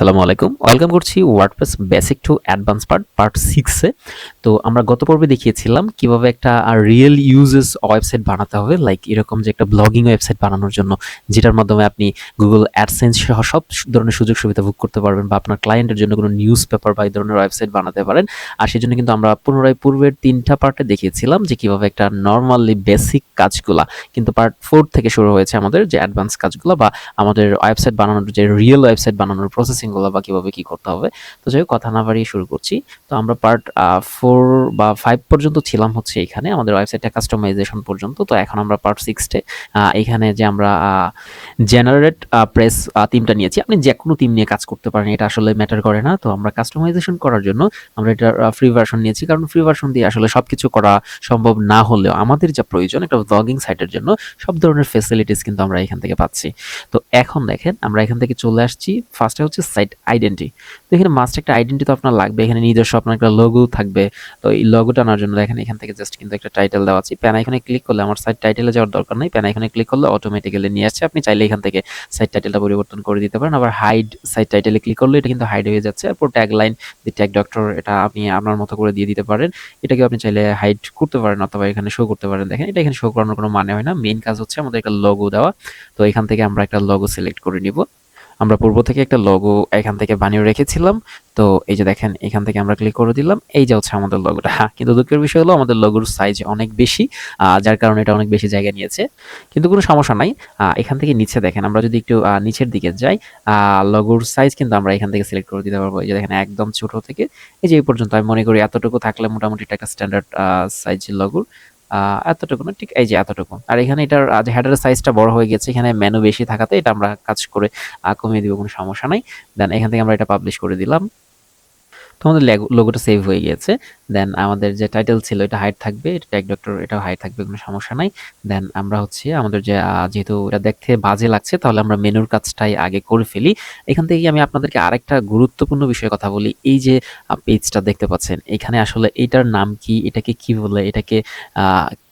আসসালামু আলাইকুম। ওয়েলকাম করছি WordPress basic to advance part part সিক্সে তো আমরা গত পর্বে দেখিয়েছিলাম কীভাবে একটা রিয়েল ইউজেস ওয়েবসাইট বানাতে হবে লাইক এরকম যে একটা ব্লগিং ওয়েবসাইট বানানোর জন্য, যেটার মাধ্যমে আপনি গুগল অ্যাডসেন্স সহ সব ধরনের সুযোগ সুবিধা ভোগ করতে পারবেন বা আপনার ক্লায়েন্টের জন্য কোনো নিউজ পেপার বা এই ধরনের ওয়েবসাইট বানাতে পারেন। আর সেই জন্য কিন্তু আমরা পুনরায় পূর্বের তিনটা পার্টে দেখিয়েছিলাম যে কীভাবে একটা নর্মালি বেসিক কাজগুলা, কিন্তু পার্ট ফোর থেকে শুরু হয়েছে আমাদের যে অ্যাডভান্স কাজগুলো বা আমাদের ওয়েবসাইট বানানোর যে রিয়েল ওয়েবসাইট বানানোর প্রসেসিংগুলো বা কীভাবে কি করতে হবে। তো যাই হোক, কথা না বাড়িয়ে শুরু করছি। তো আমরা পার্ট ফোর বা ফাইভ পর্যন্ত ছিলাম হচ্ছে এখানে, আমাদের ওয়েবসাইটটা কাস্টমাইজেশন পর্যন্ত। তো এখন আমরা পার্ট সিক্সটে এখানে যে আমরা জেনারেট প্রেস টিমটা নিয়েছি। আপনি যে কোনো টিম নিয়ে কাজ করতে পারেন, এটা আসলে ম্যাটার করে না। তো আমরা কাস্টমাইজেশন করার জন্য আমরা এটা ফ্রি ভার্সন নিয়েছি। কারণ ফ্রি ভার্সন দিয়ে আসলে সব কিছু করা সম্ভব না হলেও আমাদের যা প্রয়োজন একটা ব্লগিং সাইটের জন্য সব ধরনের ফেসিলিটিস কিন্তু আমরা এখান থেকে পাচ্ছি। তো এখন দেখেন, আমরা এখান থেকে চলে আসছি। ফার্স্টে হচ্ছে সাইট আইডেন্টি তো এখানে মাস্ট একটা আইডেন্টি তো আপনার লাগবে। এখানে নিজস্ব আপনার একটা লোগো থাকবে। তো এই লোগোটা আনার জন্য দেখেন এখান থেকে জাস্ট কিন্তু একটা টাইটেল দেওয়া আছে। প্যান আইকনে ক্লিক করলে আমার সাইট টাইটেলে যাওয়ার দরকার নেই। প্যান আইকনে ক্লিক করলে অটোমেটিক্যালি নিয়ে আসছে। আপনি চাইলে এখান থেকে সাইট টাইটেলটা পরিবর্তন করে দিতে পারেন। আবার হাইড সাইট টাইটেলে ক্লিক করলে এটা কিন্তু হাইড হয়ে যাচ্ছে। এরপর ট্যাগ লাইন দি ট্যাগ ডক্টর এটা আপনি আপনার মতো করে দিয়ে দিতে পারেন। এটাকে আপনি চাইলে হাইড করতে পারেন অথবা এখানে শো করতে পারেন। দেখেন এটা এখানে শো করানোর কোনো মানে হয় না। মেইন কাজ হচ্ছে আমাদের একটা লোগো দেওয়া। তো এখান থেকে আমরা একটা লোগো সিলেক্ট করে নিব। আমরা পূর্ব থেকে একটা লোগো এখান থেকে বানিয়ে রেখেছিলাম। তো এই যে দেখেন, এখান থেকে আমরা ক্লিক করে দিলাম। এই যে হচ্ছে আমাদের লগোটা হ্যাঁ কিন্তু দুঃখের বিষয় হলো আমাদের লগোর সাইজ অনেক বেশি যার কারণে এটা অনেক বেশি জায়গা নিয়েছে। কিন্তু কোনো সমস্যা নাই। এখান থেকে নিচে দেখেন, আমরা যদি একটু নিচের দিকে যাই লগোর সাইজ কিন্তু আমরা এখান থেকে সিলেক্ট করে দিতে পারব। এই যে দেখেন, একদম ছোট থেকে। এই যে এই পর্যন্ত আমি মনে করি এতটুকু থাকলে মোটামুটি একটা স্ট্যান্ডার্ড সাইজ লোগোর এতটুকু না, ঠিক এই যে এতটুকু। আর এখানে এটার যে হেডার সাইজটা বড় হয়ে গেছে এখানে মেনু বেশি থাকাতে এটা আমরা কাজ করে কমিয়ে দিব, কোনো সমস্যা নাই। দেন এখান থেকে আমরা এটা পাবলিশ করে দিলাম। তো আমাদের লোগোটা সেভ হয়ে গিয়েছে দেন আমাদের যে টাইটেল ছিল এটা হাইট থাকবে, এটা ট্যাগ ডক্টর এটাও হাইট থাকবে, কোনো সমস্যা নাই। দেন আমরা হচ্ছে আমাদের যে যেহেতু এটা দেখতে বাজে লাগছে, তাহলে আমরা মেনুর কাজটাই আগে করে ফেলি। এখান থেকে আমি আপনাদেরকে আরেকটা গুরুত্বপূর্ণ বিষয়ে কথা বলি, এই যে পেজটা দেখতে পাচ্ছেন, এখানে আসলে এটার নাম কি, এটাকে কি বলে, এটাকে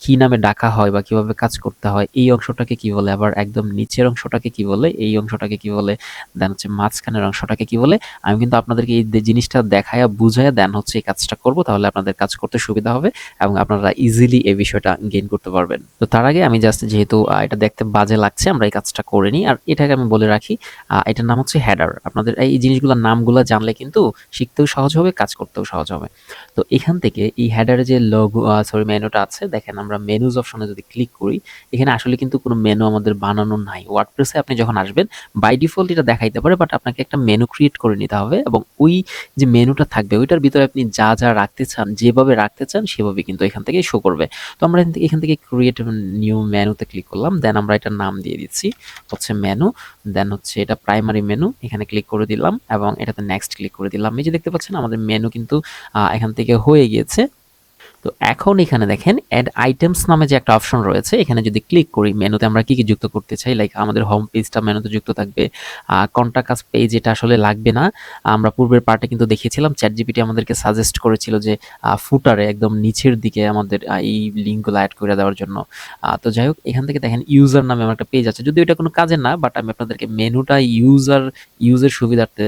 কি নামে ডাকা হয় বা কীভাবে কাজ করতে হয়, এই অংশটাকে কি বলে? আবার একদম নিচের অংশটাকে কি বলে? এই অংশটাকে কি বলে? দেন হচ্ছে মাঝখানের অংশটাকে কি বলে? আমি কিন্তু আপনাদেরকে এই জিনিসটা দেখায়া বুঝাইয়া দেন হচ্ছে এই কাজটা করব, তাহলে আপনাদের কাজ করতে সুবিধা হবে এবং আপনারা ইজিলি এই বিষয়টা গেইন করতে পারবেন। তো তার আগে আমি জাস্ট যেহেতু এটা দেখতে বাজে লাগছে, আমরা এই কাজটা করে নিই। আর এটাকে আমি বলে রাখি এটার নাম হচ্ছে হেডার আপনাদের এই জিনিসগুলোর নামগুলো জানলে কিন্তু শিখতেও সহজ হবে, কাজ করতেও সহজ হবে। তো এখান থেকে এই হেডারে যে লগো সরি মেনুটা আছে, দেখেন আমরা মেনুজ অপশনে যদি ক্লিক করি, এখানে আসলে কিন্তু কোনো মেনু আমাদের বানানো নাই। ওয়ার্ডপ্রেসে আপনি যখন আসবেন বাই ডিফল্ট এটা দেখাইতে পারে বাট আপনাকে একটা মেনু ক্রিয়েট করে নিতে হবে এবং ওই যে মেনুটা থাকবে, ওইটার ভিতরে আপনি যা যা রাখতে চান, যেভাবে রাখতে চান, সেভাবে কিন্তু এখান থেকে শো করবে। তো আমরা এখান থেকে ক্রিয়েট নিউ মেনুতে ক্লিক করলাম দেন আমরা এটার নাম দিয়ে দিচ্ছি, হচ্ছে মেনু দেন হচ্ছে এটা প্রাইমারি মেনু এখানে ক্লিক করে দিলাম এবং এটাতে নেক্সট ক্লিক করে দিলাম। এই যে দেখতে পাচ্ছেন, আমাদের মেনু কিন্তু এখান থেকে হয়ে গিয়েছে। তো এখন এখানে দেখেন অ্যাড আইটেমস নামে যে একটা অপশন রয়েছে, এখানে যদি ক্লিক করি, মেনুতে আমরা কি কি যুক্ত করতে চাই? লাইক আমাদের হোম পেজটা মেনুতে যুক্ত থাকবে কন্টাকাস পেজ এটা আসলে লাগবে না। আমরা পূর্বের পার্টে কিন্তু দেখিয়েছিলাম চ্যাট জিপিটি আমাদেরকে সাজেস্ট করেছিল যে ফুটারে একদম নিচের দিকে আমাদের এই লিঙ্কগুলো অ্যাড করে দেওয়ার জন্য। তো যাই হোক, এখান থেকে দেখেন ইউজার নামে আমার একটা পেজ আছে। যদি এটা কোনো কাজের না বাট আমি আপনাদেরকে মেনুটা ইউজার ইউজের সুবিধার্থে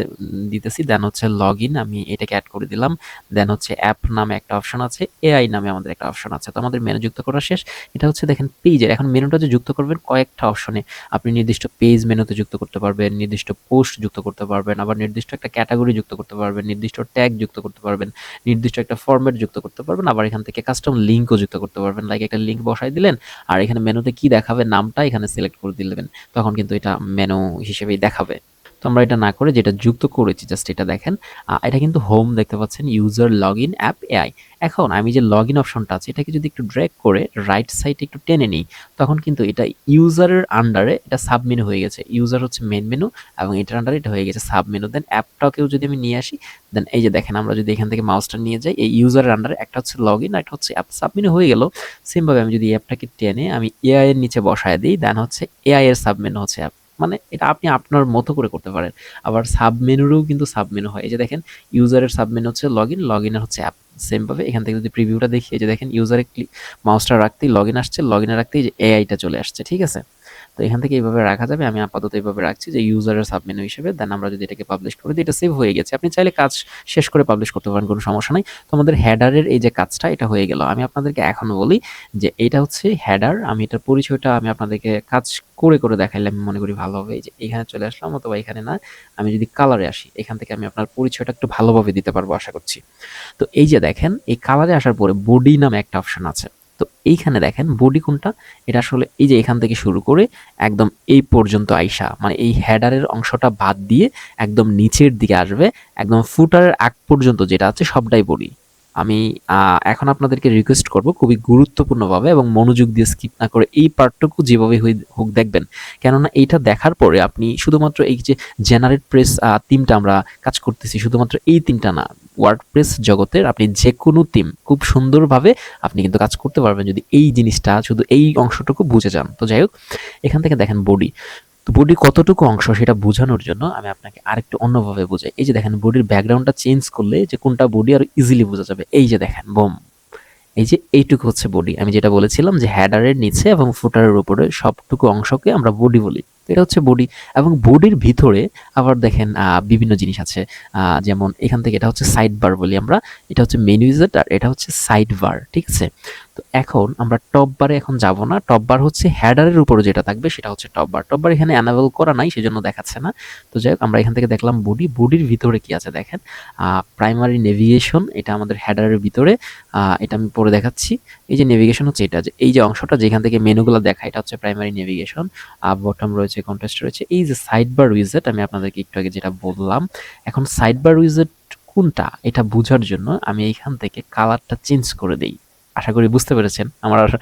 দিতেছি। দেন হচ্ছে লগ আমি এটাকে অ্যাড করে দিলাম। দেন হচ্ছে অ্যাপ নামে একটা অপশন আছে এআই এআই নামে আমাদের একটা অপশন আছে। তো আমাদের মেনু যুক্ত করা শেষ। এটা হচ্ছে দেখেন পেজের এখন মেনুটা যে যুক্ত করবেন কয়েকটা অপশনে আপনি নির্দিষ্ট পেজ মেনুতে যুক্ত করতে পারবেন, নির্দিষ্ট পোস্ট যুক্ত করতে পারবেন, আবার নির্দিষ্ট একটা ক্যাটাগরি যুক্ত করতে পারবেন, নির্দিষ্ট ট্যাগ যুক্ত করতে পারবেন, নির্দিষ্ট একটা ফরম্যাট যুক্ত করতে পারবেন, আবার এখান থেকে কাস্টম লিঙ্কও যুক্ত করতে পারবেন। লাইক একটা লিঙ্ক বসাই দিলেন, আর এখানে মেনুতে কি দেখাবে নামটা এখানে সিলেক্ট করে দিলেন। তখন কিন্তু এটা মেনু হিসেবেই দেখাবে। তো আমরা এটা না করে যেটা যুক্ত করেছি জাস্ট এটা দেখেন এটা কিন্তু হোম দেখতে পাচ্ছেন user log in app AI এখন আমি যে লগ ইন অপশনটা আছে, এটাকে যদি একটু ড্র্যাগ করে রাইট সাইডে একটু টেনে নিই, তখন কিন্তু এটা ইউজারের আন্ডারে এটা সাব মেনু হয়ে গেছে। ইউজার হচ্ছে মেন মেনু এবং এটার আন্ডারে এটা হয়ে গেছে সাব মেনু দেন অ্যাপটাকেও যদি আমি নিয়ে আসি দেন এই যে দেখেন, আমরা যদি এখান থেকে মাউসটা নিয়ে যাই, এই ইউজারের আন্ডারে একটা হচ্ছে লগ ইন একটা হচ্ছে অ্যাপ সাব মেনু হয়ে গেল। সেমভাবে আমি যদি অ্যাপটাকে টেনে আমি এআই এর নিচে বসায় দিই দেন হচ্ছে এআই এর হচ্ছে অ্যাপ মানে এটা আপনি আপনার মতো করে করতে পারেন। আবার সাবমেনুরও কিন্তু সাবমেনু হয়। এই যে দেখেন, ইউজারের সাবমেনু হচ্ছে লগ ইন লগ ইনের হচ্ছে অ্যাপ সেমভাবে এখান থেকে যদি প্রিভিউটা দেখি, এই যে দেখেন ইউজারে ক্লিক মাউসটা রাখতেই লগ ইন আসছে লগ ইনে রাখতেই যে এআইটা চলে আসছে, ঠিক আছে? তো এখান থেকে এইভাবে রাখা যাবে। আমি আপাতত এইভাবে রাখছি যে ইউজারের সাবমেনু হিসেবে দেন আমরা যদি এটাকে পাবলিশ করে এটা সেভ হয়ে গেছে। আপনি চাইলে কাজ শেষ করে পাবলিশ করতে পারেন, কোনো সমস্যা নাই। তো আমাদের হেডারের এই যে কাজটা, এটা হয়ে গেল। আমি আপনাদেরকে এখন বলি যে এটা হচ্ছে হেডার আমি এটার পরিচয়টা আমি আপনাদেরকে কাজ করে করে দেখাইলে আমি মনে করি ভালো হবে। এই যে এখানে চলে আসলাম, অথবা এখানে না। আমি যদি কালারে আসি, এখান থেকে আমি আপনার পরিচয়টা একটু ভালোভাবে দিতে পারব, আশা করছি। তো এই যে দেখেন, এই কালারে আসার পরে বডি নামে একটা অপশন আছে। তো এইখানে দেখেন বডি কোনটা? এটা আসলে এই যে এখান থেকে শুরু করে একদম এই পর্যন্ত আইসা। মানে এই হেডারের অংশটা বাদ দিয়ে একদম নিচের দিকে আসবে, একদম ফুটারের আগ পর্যন্ত যেটা আছে সবটাই বডি আমি এখন আপনাদেরকে রিকোয়েস্ট করব খুবই গুরুত্বপূর্ণভাবে এবং মনোযোগ দিয়ে স্কিপ না করে এই পার্টটুকু যেভাবে হোক দেখবেন। কেননা এইটা দেখার পরে আপনি শুধুমাত্র এই যে জেনারেট প্রেস তিমটা আমরা কাজ করতেছি, শুধুমাত্র এই তিনটা না ওয়ার্ড প্রেস জগতের আপনি যে কোনো টিম খুব সুন্দরভাবে আপনি কিন্তু কাজ করতে পারবেন যদি এই জিনিসটা, শুধু এই অংশটুকু বুঝে যান। তো যাই হোক, এখান থেকে দেখেন বডি তো বডি কতটুকু অংশ সেটা বোঝানোর জন্য আমি আপনাকে আরেকটু অন্যভাবে বোঝাই। এই যে দেখেন, বডির ব্যাকগ্রাউন্ডটা চেঞ্জ করলে যে কোনটা বডি আর ইজিলি বোঝা যাবে। এই যে দেখেন বোম এই যে এইটুকু হচ্ছে বডি আমি যেটা বলেছিলাম যে হ্যাডারের নিচে এবং ফুটারের উপরে সবটুকু অংশকে আমরা বডি বলি। এটা হচ্ছে বডি এবং বডির ভিতরে আবার দেখেন বিভিন্ন জিনিস আছে। যেমন এখান থেকে এটা হচ্ছে সাইড বার বলি আমরা। এটা হচ্ছে মেনু ইজেট আর এটা হচ্ছে সাইড বার ঠিক আছে? তো এখন আমরা টপ বারে এখন যাব না। টপ বার হচ্ছে হ্যাডারের উপরে যেটা থাকবে সেটা হচ্ছে টপ বার টপ বার এখানে অ্যানাবেল করা নাই, সেজন্য দেখাচ্ছে না। তো যাই হোক, আমরা এখান থেকে দেখলাম বডি বডির ভিতরে কি আছে দেখেন? প্রাইমারি নেভিগেশন এটা আমাদের হেডারের ভিতরে। এটা আমি পরে দেখাচ্ছি। এই যে নেভিগেশন হচ্ছে এটা যে, এই যে অংশটা যেখান থেকে মেনুগুলো দেখা এটা হচ্ছে প্রাইমারি নেভিগেশন বটম রয়েছে কন্টেস্ট রয়েছে। এই যে সাইড বার উইজেট আমি আপনাদেরকে একটু আগে যেটা বললাম, এখন সাইড বার উইজেট কোনটা? এটা বোঝার জন্য আমি এইখান থেকে কালারটা চেঞ্জ করে দেই। আশা করি বুঝতে পেরেছেন, আমার আর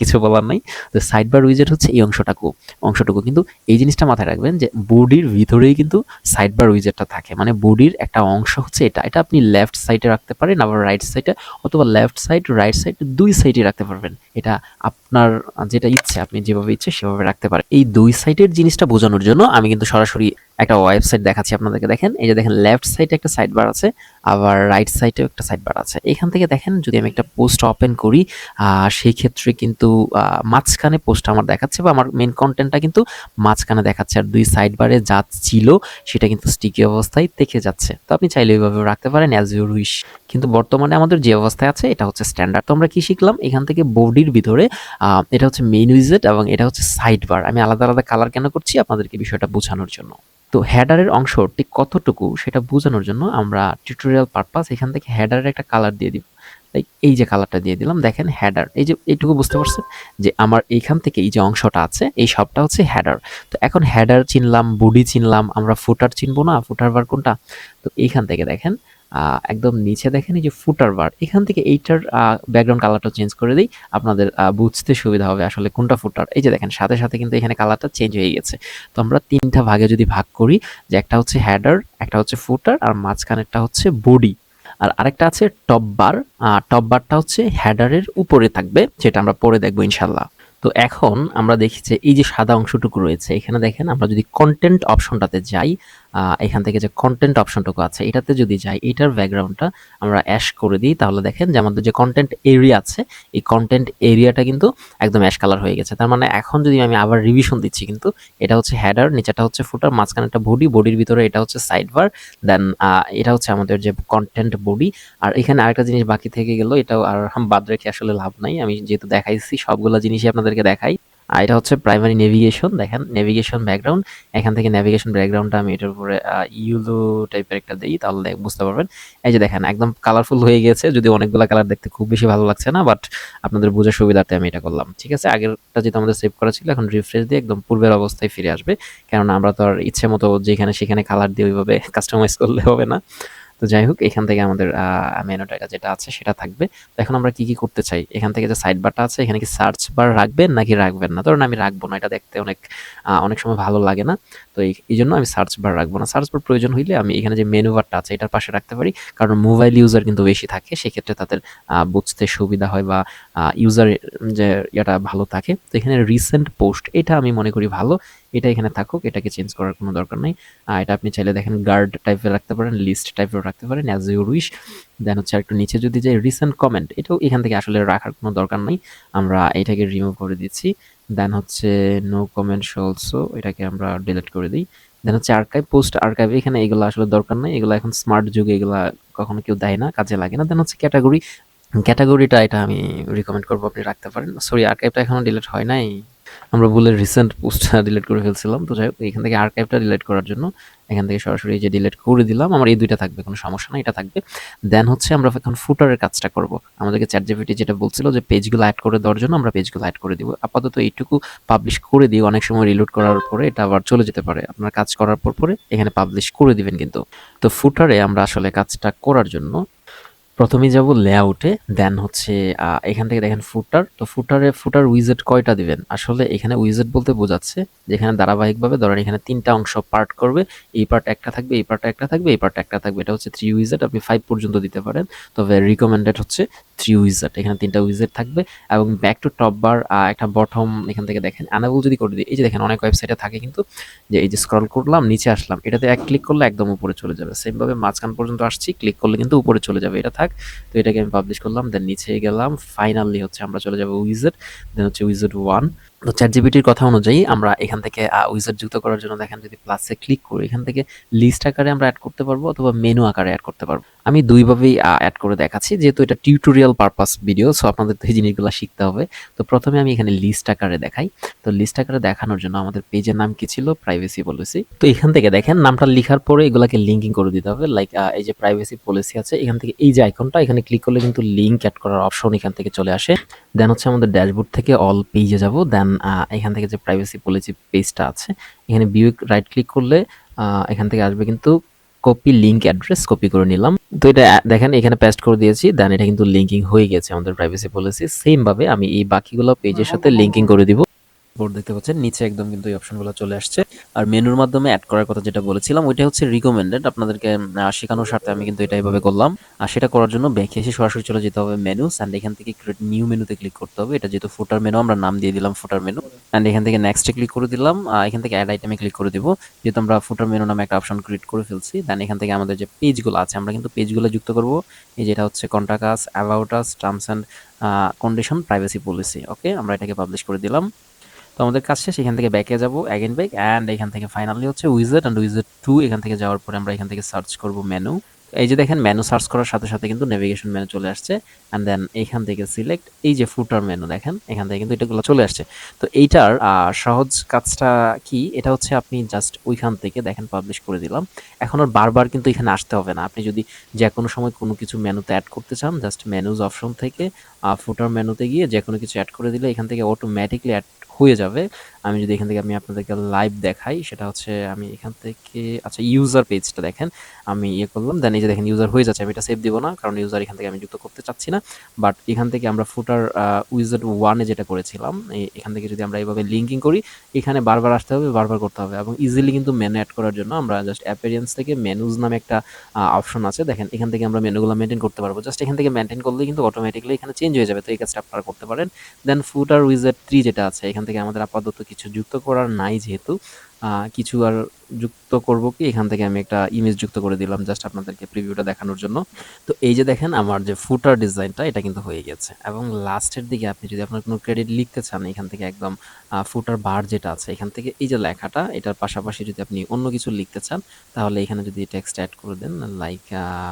কিছু বলার নাই। তো সাইড বার উইজেট হচ্ছে এই অংশটাকু, অংশটুকু কিন্তু এই জিনিসটা মাথায় রাখবেন যে বডির ভিতরেই কিন্তু সাইড বার উইজেটটা থাকে। মানে বডির একটা অংশ হচ্ছে এটা এটা আপনি লেফট সাইডে রাখতে পারেন, আবার রাইট সাইডে অথবা লেফট সাইড রাইট সাইড দুই সাইডে রাখতে পারবেন। এটা আপনার, যেটা ইচ্ছে, আপনি যেভাবে ইচ্ছে সেভাবে রাখতে পারেন। এই দুই সাইডের জিনিসটা বোঝানোর জন্য আমি কিন্তু সরাসরি একটা ওয়েবসাইট দেখাচ্ছি আপনাদেরকে, দেখেন? এই যে দেখেন লেফট সাইডে একটা সাইড বার আছে, আবার রাইট সাইডেও একটা সাইড বার আছে। এখান থেকে দেখেন, যদি আমি একটা পোস্ট ওপেন করি সেই ক্ষেত্রে কিন্তু মাঝখানে পোস্ট আমার দেখাচ্ছে বা আমার মেন কন্টেন্টটা কিন্তু মাঝখানে দেখাচ্ছে। আর দুই সাইড বারে যা ছিল, সেটা কিন্তু স্টিকি অবস্থায় থেকে যাচ্ছে। তো আপনি চাইলে ওইভাবে রাখতে পারেন অ্যাজ ইউর উইশ কিন্তু বর্তমানে আমাদের যে অবস্থায় আছে, এটা হচ্ছে স্ট্যান্ডার্ড তো আমরা কি শিখলাম? এখান থেকে বডির ভিতরে এটা হচ্ছে মেন উইজেট এবং এটা হচ্ছে সাইড বার আমি আলাদা আলাদা কালার কেন করছি? আপনাদেরকে বিষয়টা বোঝানোর জন্য। তো হেডারের অংশ ঠিক কতটুকু সেটা বোঝানোর জন্য আমরা টিউটোরিয়াল পারপাস এখান থেকে হেডারের একটা কালার দিয়ে দিব। লাইক এই যে কালারটা দিয়ে দিলাম, দেখেন হেডার এই যে এইটুকু বুঝতে পারছেন? যে আমার এইখান থেকে এই যে অংশটা আছে, এই সবটা হচ্ছে হেডার তো এখন হেডার চিনলাম বডি চিনলাম, আমরা ফুটার চিনবো না? ফুটার বার কোনটা? তো এইখান থেকে দেখেন একদম নিচে দেখেন এই যে ফুটার বার, এখান থেকে এইটার ব্যাকগ্রাউন্ড কালারটা চেঞ্জ করে দিই, আপনাদের বুঝতে সুবিধা হবে আসলে কোনটা ফুটার। এই যে দেখেন, সাথে সাথে কিন্তু এখানে কালারটা চেঞ্জ হয়ে গেছে। তো আমরা তিনটা ভাগে যদি ভাগ করি, যে একটা হচ্ছে হ্যাডার একটা হচ্ছে ফুটার আর মাঝখানেরটা হচ্ছে বডি আর আরেকটা আছে টপ বার টপ বারটা হচ্ছে হেডারের উপরে থাকবে, যেটা আমরা পরে দেখব ইনশাল্লাহ তো এখন আমরা দেখি যে এই যে সাদা অংশটুকু রয়েছে, এখানে দেখেন আমরা যদি কন্টেন্ট অপশনটাতে যাই এখান থেকে যে কন্টেন্ট অপশনটুকু আছে, এটাতে যদি যাই, এটার ব্যাকগ্রাউন্ডটা আমরা অ্যাশ করে দিই, তাহলে দেখেন যে আমাদের যে কন্টেন্ট এরিয়া আছে, এই কন্টেন্ট এরিয়াটা কিন্তু একদম অ্যাশ কালার হয়ে গেছে। তার মানে এখন যদি আমি আবার রিভিশন দিচ্ছি কিন্তু, এটা হচ্ছে হ্যাডার নিচেটা হচ্ছে ফুটার মাঝখানে একটা বডি বডির ভিতরে এটা হচ্ছে সাইড বার দেন এটা হচ্ছে আমাদের যে কন্টেন্ট বডি আর এখানে আরেকটা জিনিস বাকি থেকে গেল, এটাও আর বাদ রেখে আসলে লাভ নাই। আমি যেহেতু দেখাইছি, সবগুলো জিনিসই আপনাদেরকে দেখাই। আর এটা হচ্ছে প্রাইমারি নেভিগেশন দেখেন নেভিগেশন ব্যাকগ্রাউন্ড এখান থেকে নেভিগেশন ব্যাকগ্রাউন্ডটা আমি এটার উপরে ইউলো টাইপের একটা দিই, তাহলে বুঝতে পারবেন। এই যে দেখেন, একদম কালারফুল হয়ে গেছে, যদি অনেকগুলো কালার দেখতে খুব বেশি ভালো লাগছে না বাট আপনাদের বোঝার সুবিধার্থে আমি এটা করলাম, ঠিক আছে? আগেরটা যেটা আমাদের সেভ করা ছিল, এখন রিফ্রেশ দিয়ে একদম পূর্বের অবস্থায় ফিরে আসবে, কেননা আমরা তো আর ইচ্ছে মতো যেখানে সেখানে কালার দিয়ে ওইভাবে কাস্টমাইজ করলে হবে না। তো যাই হোক, এখান থেকে আমাদের মেনু এটা যেটা আছে সেটা থাকবে। তো এখন আমরা কি কি করতে চাই? এখান থেকে যে সাইড বারটা আছে, এখানে কি সার্চ বার রাখবেন নাকি রাখবেন না? ধরুন আমি রাখব না, এটা দেখতে অনেক অনেক সময় ভালো লাগে না। এই এই জন্য আমি সার্চ বার রাখব না। সার্চ বার প্রয়োজন হইলে আমি এখানে যে মেনু বারটা আছে, এটার পাশে রাখতে পারি। কারণ মোবাইল ইউজার কিন্তু বেশি থাকে, সেক্ষেত্রে তাদের বুঝতে সুবিধা হয় বা ইউজার যে এটা ভালো থাকে। তো এখানে রিসেন্ট পোস্ট এটা আমি মনে করি ভালো। এটা এখানে থাকুক, এটাকে চেঞ্জ করার কোনো দরকার নেই। এটা আপনি চাইলে দেখেন গার্ড টাইপের রাখতে পারেন লিস্ট টাইপের রাখতে পারেন অ্যাজ ইউর উইশ দেন হচ্ছে একটু নিচে যদি যাই রিসেন্ট কমেন্ট এটাও এখান থেকে আসলে রাখার কোনো দরকার নেই। আমরা এটাকে রিমুভ করে দিচ্ছি। দেন হচ্ছে নো কমেন্টস অলসো এটাকে আমরা ডিলিট করে দিই। দেন হচ্ছে আর্কাইভ পোস্ট আর্কাইভ এখানে এগুলো আসলে দরকার নাই। এগুলো এখন স্মার্ট যুগে এগুলো কখনো কেউ দেয় না, কাজে লাগে না। দেন হচ্ছে ক্যাটাগরি ক্যাটাগরিটা এটা আমি রিকমেন্ড করব আপনি রাখতে পারেন। সরি আর্কাইভটা এখনও ডিলিট হয় নাই। আমরা বলে রিসেন্ট পোস্টটা ডিলিট করে ফেলছিলাম। তো যাই হোক, এখান থেকে আর্কাইভটা ডিলিট করার জন্য এখান থেকে সরাসরি যে ডিলেট করে দিলাম, আমার এই দুইটা থাকবে, কোনো সমস্যা না এটা থাকবে। দেন হচ্ছে আমরা এখন ফুটারের কাজটা করব। আমাদেরকে চ্যাট জিপিটি যেটা বলছিল যে পেজগুলো অ্যাড করে দেওয়ার জন্য আমরা পেজগুলো অ্যাড করে দিব। আপাতত এইটুকু পাবলিশ করে দিই অনেক সময় রিলোড করার পরে এটা আবার চলে যেতে পারে। আপনার কাজ করার পর পরে এখানে পাবলিশ করে দিবেন কিন্তু। তো ফুটারে আমরা আসলে কাজটা করার জন্য প্রথমে যাব লেআউটে দেন হচ্ছে এখান থেকে দেখেন ফুটার তো ফুটারে ফুটার উইজেট কয়টা দিবেন? আসলে এখানে উইজেট বলতে বোঝাচ্ছে যেখানে ধারাবাহিকভাবে ধরেন এখানে তিনটা অংশ পার্ট করবে, এই পার্ট একটা থাকবে, এই পার্ট একটা থাকবে, এই পার্ট একটা থাকবে, এটা হচ্ছে থ্রি উইজেট আপনি ফাইভ পর্যন্ত দিতে পারেন। তবে রিকমেন্ডেড হচ্ছে থ্রি উইজেট এখানে তিনটা উইজেট থাকবে এবং ব্যাক টু টপ বার একটা বটম এখান থেকে দেখেন অ্যানাবল যদি করে দিই, এই যে দেখেন অনেক ওয়েবসাইটে থাকে কিন্তু যে এই যে স্ক্রল করলাম, নিচে আসলাম, এটাতে এক ক্লিক করলে একদম উপরে চলে যাবে। সেমভাবে মাঝখান পর্যন্ত আসছি ক্লিক করলে কিন্তু উপরে চলে যাবে, এটা থাক। তো এটাকে আমি পাবলিশ করলাম দেন নিচে গেলাম ফাইনালি হচ্ছে আমরা চলে যাব উইজেট দেন হচ্ছে উইজেট ওয়ান তো চ্যাট জিপিটির কথা অনুযায়ী আমরা এখান থেকে উইজেট যুক্ত করার জন্য দেখেন যদি প্লাসে ক্লিক করি, এখান থেকে লিস্ট আকারে আমরা অ্যাড করতে পারব অথবা মেনু আকারে অ্যাড করতে পারব। আমি দুইভাবেই অ্যাড করে দেখাচ্ছি, যেহেতু এটা টিউটোরিয়াল পারপাস ভিডিও সো আপনাদের তো এই জিনিসগুলো শিখতে হবে। তো প্রথমে আমি এখানে লিস্ট আকারে দেখাই। তো লিস্ট আকারে দেখানোর জন্য আমাদের পেজের নাম কি ছিল? প্রাইভেসি পলিসি তো এখান থেকে দেখেন, নামটা লেখার পরে এগুলাকে লিঙ্কিং করে দিতে হবে লাইক এই যে প্রাইভেসি পলিসি আছে, এখান থেকে এই যে আইকনটা এখানে ক্লিক করলে কিন্তু লিঙ্ক অ্যাড করার অপশন এখান থেকে চলে আসে। দেন হচ্ছে আমাদের ড্যাশবোর্ড থেকে অল পেজে যাব। দেন এখান থেকে যে প্রাইভেসি পলিসি পেজটা আছে, এখানে ভিউ রাইট ক্লিক করলে এখান থেকে আসবে কিন্তু কপি লিঙ্ক অ্যাড্রেস কপি করে নিলাম। তো এটা দেখেন এখানে পেস্ট করে দিয়েছি। দেন এটা কিন্তু লিঙ্কিং হয়ে গেছে আমাদের প্রাইভেসি পলিসি সেম ভাবে আমি এই বাকিগুলো পেজের সাথে লিঙ্কিং করে দিব। বোর্ড দেখতে পাচ্ছেন, নিচে একদম কিন্তু এই অপশনগুলো চলে আসছে। আর মেনুর মাধ্যমে অ্যাড করার কথা যেটা বলেছিলাম, ওইটা হচ্ছে রিকমেন্ডেড আপনাদেরকে শেখানোর স্বার্থে আমি কিন্তু এটা এইভাবে করলাম। আর সেটা করার জন্য ব্যাকে এসে সরাসরি চলে যেতে হবে মেনু অ্যান্ড এখান থেকে ক্রিয়েট নিউ মেনুতে ক্লিক করতে হবে। এটা যেহেতু ফুটার মেনু আমরা নাম দিয়ে দিলাম ফুটার মেনু অ্যান্ড এখান থেকে নেক্সটে ক্লিক করে দিলাম আর এখান থেকে অ্যাড আইটেমে ক্লিক করে দিব। যেহেতু আমরা ফুটার মেনু নামে একটা অপশন ক্রিয়েট করে ফেলছি দেন এখান থেকে আমাদের যে পেজগুলো আছে, আমরা কিন্তু পেজগুলো যুক্ত করব। এই যেটা হচ্ছে contact us about us terms and condition privacy policy okay আমরা এটাকে পাবলিশ করে দিলাম। তো আমাদের কাজ শেষ, এখান থেকে ব্যাকে যাব অ্যাগেন ব্যাক অ্যান্ড এখান থেকে ফাইনালি হচ্ছে উইজেট অ্যান্ড উইজেট টু এখান থেকে যাওয়ার পরে আমরা এখান থেকে সার্চ করব মেনু এই যে দেখেন মেনু সার্চ করার সাথে সাথে কিন্তু নেভিগেশন মেনু চলে আসছে অ্যান্ড দেন এখান থেকে সিলেক্ট এই যে ফুটার মেনু দেখেন, এখান থেকে কিন্তু এটাগুলো চলে আসছে। তো এইটার সহজ কাজটা কি? এটা হচ্ছে আপনি জাস্ট ওইখান থেকে দেখেন পাবলিশ করে দিলাম। এখন আর বারবার কিন্তু এখানে আসতে হবে না। আপনি যদি যে কোনো সময় কোনো কিছু মেনুতে অ্যাড করতে চান জাস্ট মেনুজ অপশন থেকে ফুটার মেনুতে গিয়ে যে কোনো কিছু অ্যাড করে দিলে এখান থেকে অটোমেটিকলি অ্যাড হয়ে যাবে। আমি যদি এখান থেকে আমি আপনাদেরকে লাইভ দেখাই, সেটা হচ্ছে আমি এখান থেকে আচ্ছা ইউজার পেজটা দেখেন। আমি ইয়ে করলাম দেন এই যে দেখেন ইউজার হয়ে যাচ্ছে, আমি এটা সেভ দিব না, কারণ ইউজার এখান থেকে আমি যুক্ত করতে চাচ্ছি না। বাট এখান থেকে আমরা ফুটার উইজার ওয়ানে যেটা করেছিলাম এখান থেকে যদি আমরা এইভাবে লিঙ্কিং করি, এখানে বারবার আসতে হবে, বারবার করতে হবে। এবং ইজিলি কিন্তু মেনু অ্যাড করার জন্য আমরা জাস্ট অ্যাপিয়ারেন্স থেকে মেনুজ নামে একটা অপশন আছে। দেখেন, এখান থেকে আমরা মেনুগুলো মেনটেন করতে পারব। জাস্ট এখান থেকে মেনটেন করলে কিন্তু অটোমেটিকলি এখানে চেঞ্জ হয়ে যাবে। তো এই কাজটা আপনারা করতে পারেন। দেন ফুটার উইজার থ্রি যেটা আছে, এখান থেকে আমাদের আপাতত কিছু যুক্ত করার নাই যেহেতু। কিছু আর যুক্ত করব কি? এখান থেকে আমি একটা ইমেজ যুক্ত করে দিলাম জাস্ট আপনাদেরকে প্রিভিউটা দেখানোর জন্য। তো এই যে দেখেন, আমার যে ফুটার ডিজাইনটা এটা কিন্তু হয়ে গেছে। এবং লাস্টের দিকে আপনি যদি আপনার কোনো ক্রেডিট লিখতে চান, এখান থেকে একদম ফুটার বার যেটা আছে, এখান থেকে এই যে লেখাটা, এটার পাশাপাশি যদি আপনি অন্য কিছু লিখতে চান, তাহলে এখানে যদি টেক্সট অ্যাড করে দেন লাইক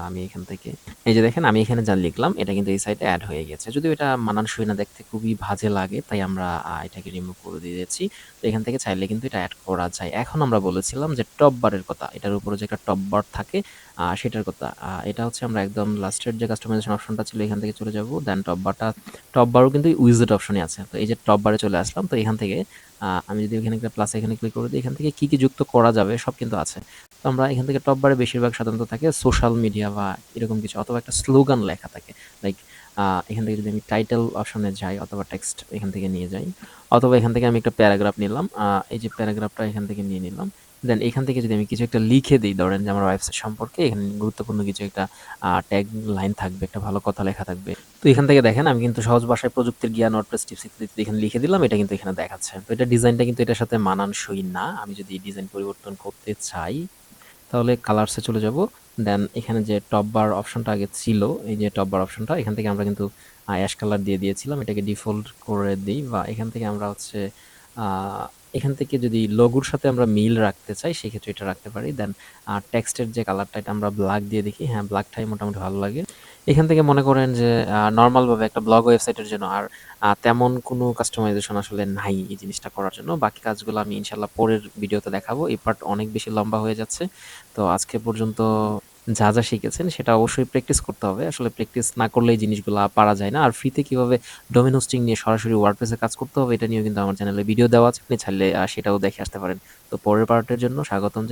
আমি এখান থেকে, এই যে দেখেন, আমি এখানে যা লিখলাম, এটা কিন্তু এই সাইডে অ্যাড হয়ে গেছে। যদিও এটা মানানসই না, দেখতে খুবই বাজে লাগে, তাই আমরা এটাকে রিমুভ করে দিয়েছি। তো এখান থেকে চাইলে কিন্তু এটা অ্যাড করা যায় এখন আমরা বলেছিলাম যে টপ বারের কথা, এটার উপরে যে একটা টপ বার থাকে সেটার কথা। এটা হচ্ছে আমরা একদম লাস্টের যে কাস্টমাইজেশন অপশনটা ছিল, এখান থেকে চলে যাব। দেন টপ বারটা টপ বারও কিন্তু উইজেট অপশনে আছে। তো এই যে টপ বারে চলে আসলাম, তো এখান থেকে আমি যদি এখানে একটা প্লাস এখানে ক্লিক করে দিই, এখান থেকে কী কী যুক্ত করা যাবে, সব কিন্তু আছে। তো আমরা এখান থেকে টপ বারে বেশিরভাগ সাধারণত থাকে সোশ্যাল মিডিয়া বা এরকম কিছু, অথবা একটা স্লোগান লেখা থাকে। লাইক এখান থেকে যদি আমি টাইটেল অপশনে যাই অথবা টেক্সট এখান থেকে নিয়ে যাই, অথবা এখান থেকে আমি একটা প্যারাগ্রাফ নিলাম এই যে প্যারাগ্রাফটা এখান থেকে নিয়ে নিলাম দেন এখান থেকে যদি আমি কিছু একটা লিখে দিই, ধরেন যে আমার ওয়েবসাইট সম্পর্কে এখানে গুরুত্বপূর্ণ কিছু একটা ট্যাগ লাইন থাকবে, একটা ভালো কথা লেখা থাকবে। তো এখান থেকে দেখেন আমি কিন্তু সহজ ভাষায় প্রযুক্তির জ্ঞান ওয়ার্ডপ্রেস টিপস এখানে লিখে দিলাম, এটা কিন্তু এখানে দেখাচ্ছে। তো এটা ডিজাইনটা কিন্তু এটার সাথে মানানসই না। আমি যদি ডিজাইন পরিবর্তন করতে চাই, তাহলে কালারসে চলে যাব। দেন এখানে যে টপ বার অপশনটা আগে ছিল, এই যে টপ বার অপশনটা এখান থেকে আমরা কিন্তু অ্যাশ কালার দিয়ে দিয়েছিলাম, এটাকে ডিফল্ট করে দিই বা এখান থেকে আমরা হচ্ছে এখান থেকে যদি লোগোর সাথে আমরা মিল রাখতে চাই, সেক্ষেত্রে এটা রাখতে পারি। দেন টেক্সটের যে কালারটা এটা আমরা ব্ল্যাক দিয়ে দেখি। হ্যাঁ ব্ল্যাকটাই মোটামুটি ভালো লাগে। এখান থেকে মনে করেন যে নর্মালভাবে একটা ব্লগ ওয়েবসাইটের জন্য আর তেমন কোনো কাস্টমাইজেশন আসলে নাই এই জিনিসটা করার জন্য। বাকি কাজগুলো আমি ইনশাল্লাহ পরের ভিডিওতে দেখাবো। এই পার্ট অনেক বেশি লম্বা হয়ে যাচ্ছে। তো আজকে পর্যন্ত যা যা শিখেছেন সেটা অবশ্যই প্র্যাকটিস করতে হবে। আসলে প্র্যাকটিস না করলে এই জিনিসগুলো পারা যায় না। আর ফ্রিতে কীভাবে ডোমেন হোস্টিং নিয়ে সরাসরি ওয়ার্ডপ্রেসে কাজ করতে হবে, এটা নিয়েও কিন্তু আমার চ্যানেলে ভিডিও দেওয়া আছে। আপনি চাইলে সেটাও দেখে আসতে পারেন। তো পরের পার্টের জন্য স্বাগতম।